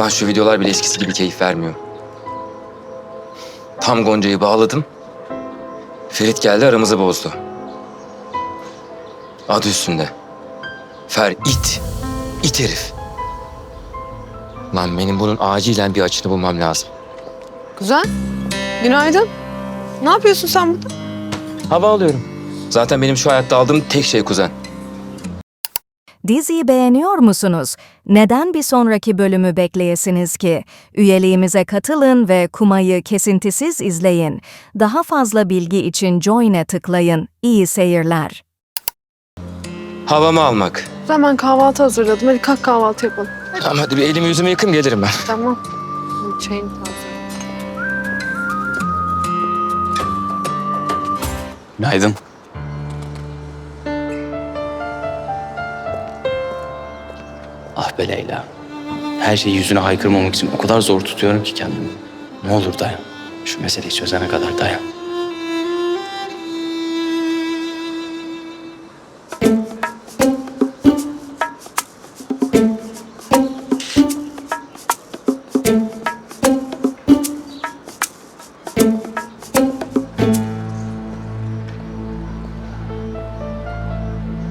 Lan şu videolar bile eskisi gibi keyif vermiyor. Tam Gonca'yı bağladım. Ferit geldi aramızı bozdu. Adı üstünde. Fer it. İt herif. Lan benim bunun acilen bir açını bulmam lazım. Güzel. Günaydın. Ne yapıyorsun sen burada? Hava alıyorum. Zaten benim şu hayatta aldığım tek şey kuzen. Diziyi beğeniyor musunuz? Neden bir sonraki bölümü bekleyesiniz ki? Üyeliğimize katılın ve Kuma'yı kesintisiz izleyin. Daha fazla bilgi için Join'e tıklayın. İyi seyirler. Havamı almak. Hemen kahvaltı hazırladım. Hadi kalk kahvaltı yapalım. Tamam hadi bir elimi yüzümü yıkayım gelirim ben. Tamam. Çayını taze. Günaydın. Ah be Leyla. Her şeyi yüzüne haykırmamak için o kadar zor tutuyorum ki kendimi. Ne olur dayan. Şu meseleyi çözene kadar dayan.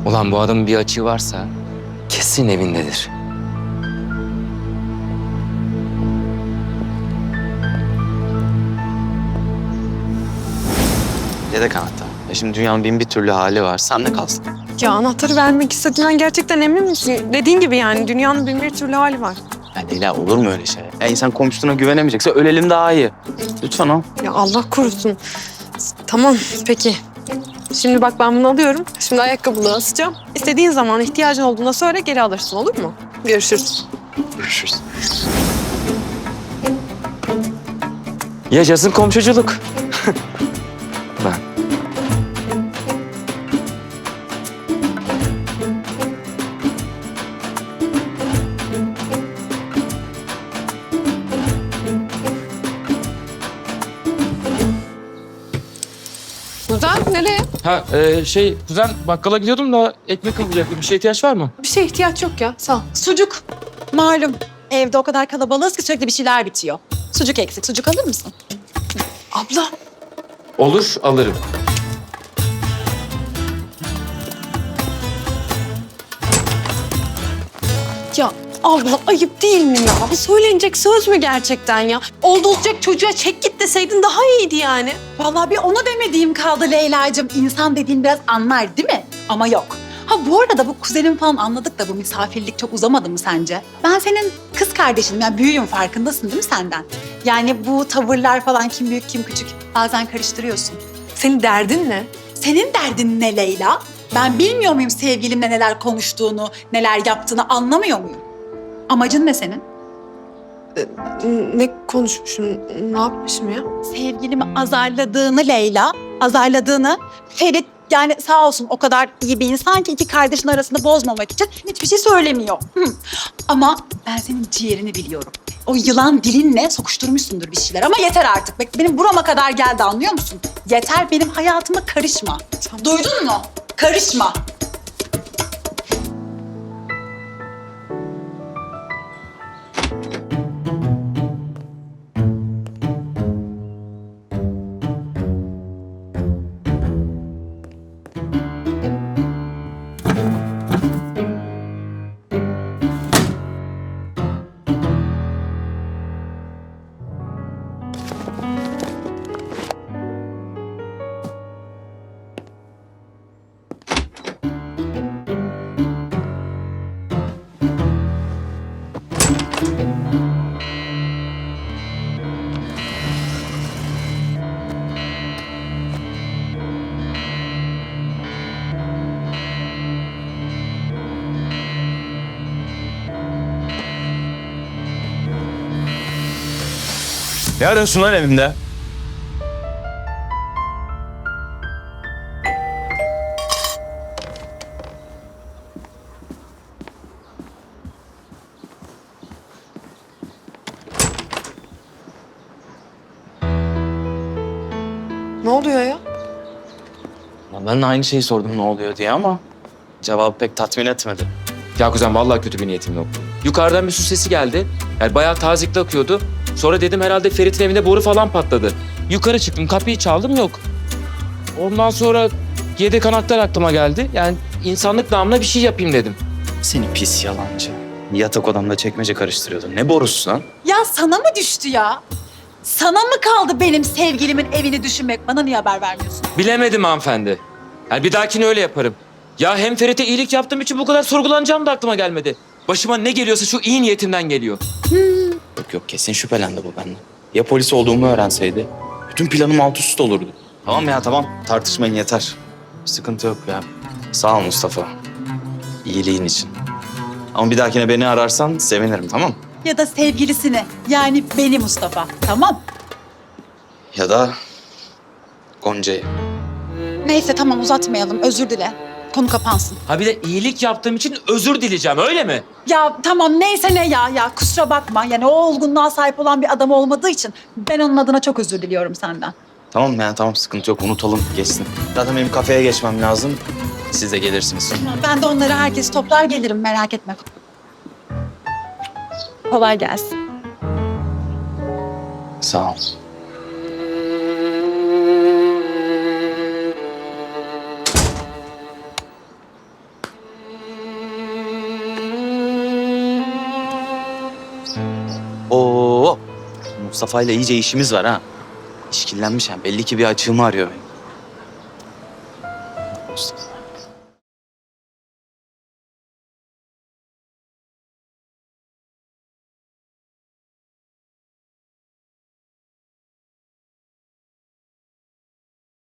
Ulan bu adamın bir açığı varsa kesin evindedir. Yedek anahtar. Ya şimdi dünyanın bin bir türlü hali var. Sen de kalsın. Ya anahtarı vermek istediğinden gerçekten emin misin? Dediğin gibi yani dünyanın bin bir türlü hali var. Ya Leyla olur mu öyle şey? Ya insan komşusuna güvenemeyecekse ölelim daha iyi. Lütfen al. Ya Allah korusun. Tamam peki. Şimdi bak ben bunu alıyorum. Şimdi ayakkabılığı asacağım. İstediğin zaman ihtiyacın olduğunda söyle geri alırsın olur mu? Görüşürüz. Görüşürüz. Yaşasın komşuculuk. Güzel nereye? Ha e, şey kuzen bakkala gidiyordum da ekmek alacaktım. Bir şeye ihtiyaç var mı? Bir şeye ihtiyaç yok ya sağ ol. Sucuk. Malum. Evde o kadar kalabalığız ki sürekli bir şeyler bitiyor. Sucuk eksik. Sucuk alır mısın? Abla Olur alırım. Ya abla ayıp değil mi ya? Söylenecek söz mü gerçekten ya? Oldu olacak çocuğa çek git deseydin daha iyiydi yani. Vallahi bir ona demediğim kaldı Leyla'cığım. İnsan dediğin biraz anlar değil mi? Ama yok. Ha bu arada bu kuzenim falan anladık da bu misafirlik çok uzamadı mı sence? Ben senin kız kardeşinim yani büyüğüm farkındasın değil mi senden? Yani bu tavırlar falan kim büyük kim küçük bazen karıştırıyorsun. Senin derdin ne? Senin derdin ne Leyla? Ben bilmiyor muyum sevgilimle neler konuştuğunu, neler yaptığını anlamıyor muyum? Amacın ne senin? Ne konuşmuşum, ne yapmışım ya? sevgilimi azarladığını Leyla, azarladığını Ferit yani sağ olsun o kadar iyi bir insan ki iki kardeşin arasında bozmamak için hiçbir şey söylemiyor. Hı. Ama ben senin ciğerini biliyorum. O yılan dilinle sokuşturmuşsundur bir şeyler ama yeter artık. Bak benim burama kadar geldi anlıyor musun? Yeter benim hayatıma karışma. Duydun mu? Karışma. Ne arıyorsun evimde? Ben de aynı şeyi sordum ne oluyor diye ama cevabı pek tatmin etmedi. Ya kuzen vallahi kötü bir niyetim yok. Yukarıdan bir su sesi geldi. Yani bayağı tazikli akıyordu. Sonra dedim herhalde Ferit'in evinde boru falan patladı. Yukarı çıktım kapıyı çaldım yok. Ondan sonra yedek anahtar aklıma geldi. Yani insanlık namına bir şey yapayım dedim. Seni pis yalancı. Yatak odamda çekmece karıştırıyordun. Ne borusu lan? Ya sana mı düştü ya? Sana mı kaldı benim sevgilimin evini düşünmek? Bana niye haber vermiyorsun? Bilemedim hanımefendi. Yani bir dahakine öyle yaparım. Ya hem Ferit'e iyilik yaptığım için bu kadar sorgulanacağım da aklıma gelmedi. Başıma ne geliyorsa şu iyi niyetimden geliyor. Yok yok kesin şüphelendi bu benden. Ya polis olduğumu öğrenseydi? Bütün planım alt üst olurdu. Tamam ya tamam tartışmayın yeter. Sıkıntı yok ya. Sağ ol Mustafa. İyiliğin için. Ama bir dahakine beni ararsan sevinirim tamam Ya da sevgilisini. Yani beni Mustafa. Tamam. Ya da Gonca'yı. Neyse tamam uzatmayalım. Özür dile. Konu kapansın. Ha bir de iyilik yaptığım için özür dileyeceğim öyle mi? Ya tamam neyse ne ya ya kusura bakma. Yani o olgunluğa sahip olan bir adam olmadığı için ben onun adına çok özür diliyorum senden. Tamam ya tamam sıkıntı yok unutalım geçsin. Zaten benim kafeye geçmem lazım. Siz de gelirsiniz. Ben de onları herkes toplar gelirim merak etme. Kolay gelsin. Sağ ol. Oo, Mustafa ile iyice işimiz var ha. İşkillenmiş yani. Belli ki bir açığımı arıyor beni. Mustafa.